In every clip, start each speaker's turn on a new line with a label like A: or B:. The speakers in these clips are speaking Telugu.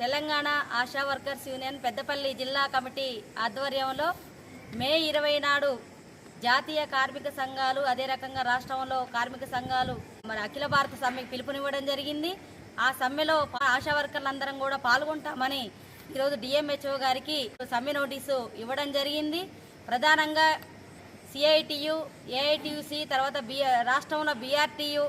A: తెలంగాణ ఆశా వర్కర్స్ యూనియన్ పెద్దపల్లి జిల్లా కమిటీ ఆధ్వర్యంలో మే ఇరవై నాడు జాతీయ కార్మిక సంఘాలు అదే రకంగా రాష్ట్రంలో కార్మిక సంఘాలు మరి అఖిల భారత సమ్మెకి పిలుపునివ్వడం జరిగింది. ఆ సమ్మెలో ఆశా వర్కర్లందరం కూడా పాల్గొంటామని ఈరోజు డిఎంహెచ్ఓ గారికి సమ్మె నోటీసు ఇవ్వడం జరిగింది. ప్రధానంగా సిఐటియు ఏఐటియుసి తర్వాత బి రాష్ట్రంలో బీఆర్టీయు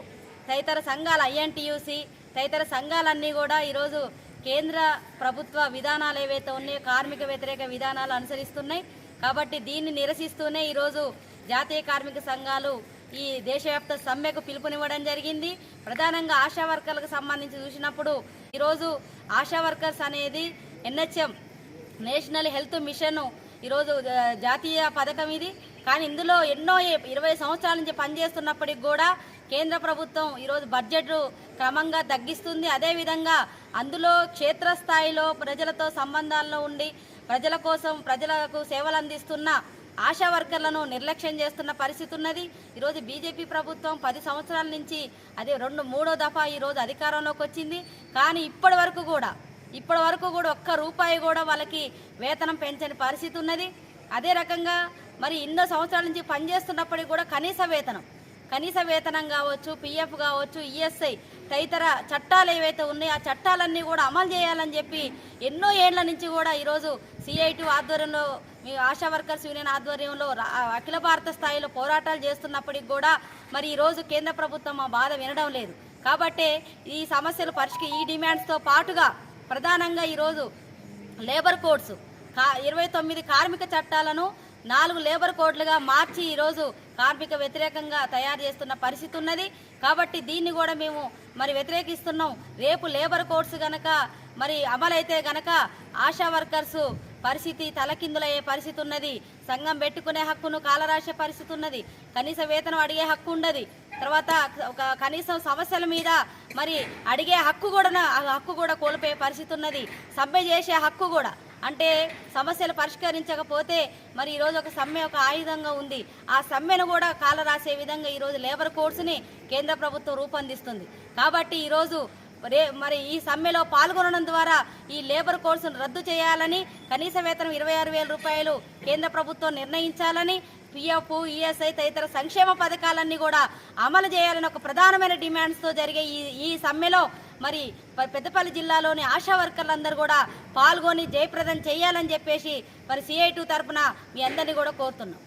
A: తదితర సంఘాలు ఐఎన్టీయూసీ తదితర సంఘాలన్నీ కూడా ఈరోజు కేంద్ర ప్రభుత్వ విధానాలు ఏవైతే ఉన్నాయో కార్మిక వ్యతిరేక విధానాలు అనుసరిస్తున్నాయి. కాబట్టి దీన్ని నిరసిస్తూనే ఈరోజు జాతీయ కార్మిక సంఘాలు ఈ దేశవ్యాప్త సమ్మెకు పిలుపునివ్వడం జరిగింది. ప్రధానంగా ఆశా వర్కర్లకు సంబంధించి చూసినప్పుడు ఈరోజు ఆశా వర్కర్స్ అనేది ఎన్హెచ్ఎం నేషనల్ హెల్త్ మిషన్ ఈరోజు జాతీయ పథకం ఇది. కానీ ఇందులో ఎన్నో ఇరవై సంవత్సరాల నుంచి పనిచేస్తున్నప్పటికి కూడా కేంద్ర ప్రభుత్వం ఈరోజు బడ్జెట్ క్రమంగా తగ్గిస్తుంది. అదేవిధంగా అందులో క్షేత్రస్థాయిలో ప్రజలతో సంబంధాల్లో ఉండి ప్రజల కోసం ప్రజలకు సేవలు అందిస్తున్న ఆశా వర్కర్లను నిర్లక్ష్యం చేస్తున్న పరిస్థితి ఉన్నది. ఈరోజు బీజేపీ ప్రభుత్వం పది సంవత్సరాల నుంచి అదే రెండు మూడో దఫా ఈరోజు అధికారంలోకి వచ్చింది. కానీ ఇప్పటి వరకు కూడా ఇప్పటి వరకు కూడా ఒక్క రూపాయి కూడా వాళ్ళకి వేతనం పెంచని పరిస్థితి ఉన్నది. అదే రకంగా మరి ఎన్నో సంవత్సరాల నుంచి పనిచేస్తున్నప్పటికీ కూడా కనీస వేతనం కనీస వేతనం కావచ్చు పిఎఫ్ కావచ్చు ఈఎస్ఐ తదితర చట్టాలు ఏవైతే ఉన్నాయో ఆ చట్టాలన్నీ కూడా అమలు చేయాలని చెప్పి ఎన్నో ఏళ్ళ నుంచి కూడా ఈరోజు సిఐటి ఆధ్వర్యంలో మీ ఆశా వర్కర్స్ యూనియన్ ఆధ్వర్యంలో రా- అఖిల భారత స్థాయిలో పోరాటాలు చేస్తున్నప్పటికి కూడా మరి ఈరోజు కేంద్ర ప్రభుత్వం మా బాధ వినడం లేదు. కాబట్టి ఈ సమస్యలు పరిష్క ఈ డిమాండ్స్తో పాటుగా ప్రధానంగా ఈరోజు లేబర్ కోడ్స్ కా ఇరవై తొమ్మిది కార్మిక చట్టాలను నాలుగు లేబర్ కోడ్లుగా మార్చి ఈరోజు కార్మిక వ్యతిరేకంగా తయారు చేస్తున్న పరిస్థితి ఉన్నది. కాబట్టి దీన్ని కూడా మేము మరి వ్యతిరేకిస్తున్నాం. రేపు లేబర్ కోడ్స్ గనక మరి అమలైతే గనక ఆశా వర్కర్స్ పరిస్థితి తలకిందులయ్యే పరిస్థితి ఉన్నది. సంఘం పెట్టుకునే హక్కును కాలరాసే పరిస్థితి ఉన్నది. కనీస వేతనం అడిగే హక్కు ఉండదు. తర్వాత ఒక కనీసం సమస్యల మీద మరి అడిగే హక్కు కూడా ఆ హక్కు కూడా కోల్పోయే పరిస్థితి ఉన్నది. సమ్మె చేసే హక్కు కూడా. అంటే సమస్యలు పరిష్కరించకపోతే మరి ఈరోజు ఒక సమ్మె ఒక ఆయుధంగా ఉంది. ఆ సమ్మెను కూడా కాల రాసే విధంగా ఈరోజు లేబర్ కోడ్స్ని కేంద్ర ప్రభుత్వం రూపొందిస్తుంది. కాబట్టి ఈరోజు రే మరి ఈ సమ్మెలో పాల్గొనడం ద్వారా ఈ లేబర్ కోర్సును రద్దు చేయాలని కనీస వేతనం ఇరవై ఆరు వేల రూపాయలు కేంద్ర ప్రభుత్వం నిర్ణయించాలని పిఎఫ్ ఈఎస్ఐ తదితర సంక్షేమ పథకాలన్నీ కూడా అమలు చేయాలని ఒక ప్రధానమైన డిమాండ్స్తో జరిగే ఈ ఈ సమ్మెలో మరి పెద్దపల్లి జిల్లాలోని ఆశా వర్కర్లందరూ కూడా పాల్గొని జయప్రదం చేయాలని చెప్పేసి మరి సిఐ టూ తరఫున మీ అందరినీ కూడా కోరుతున్నాం.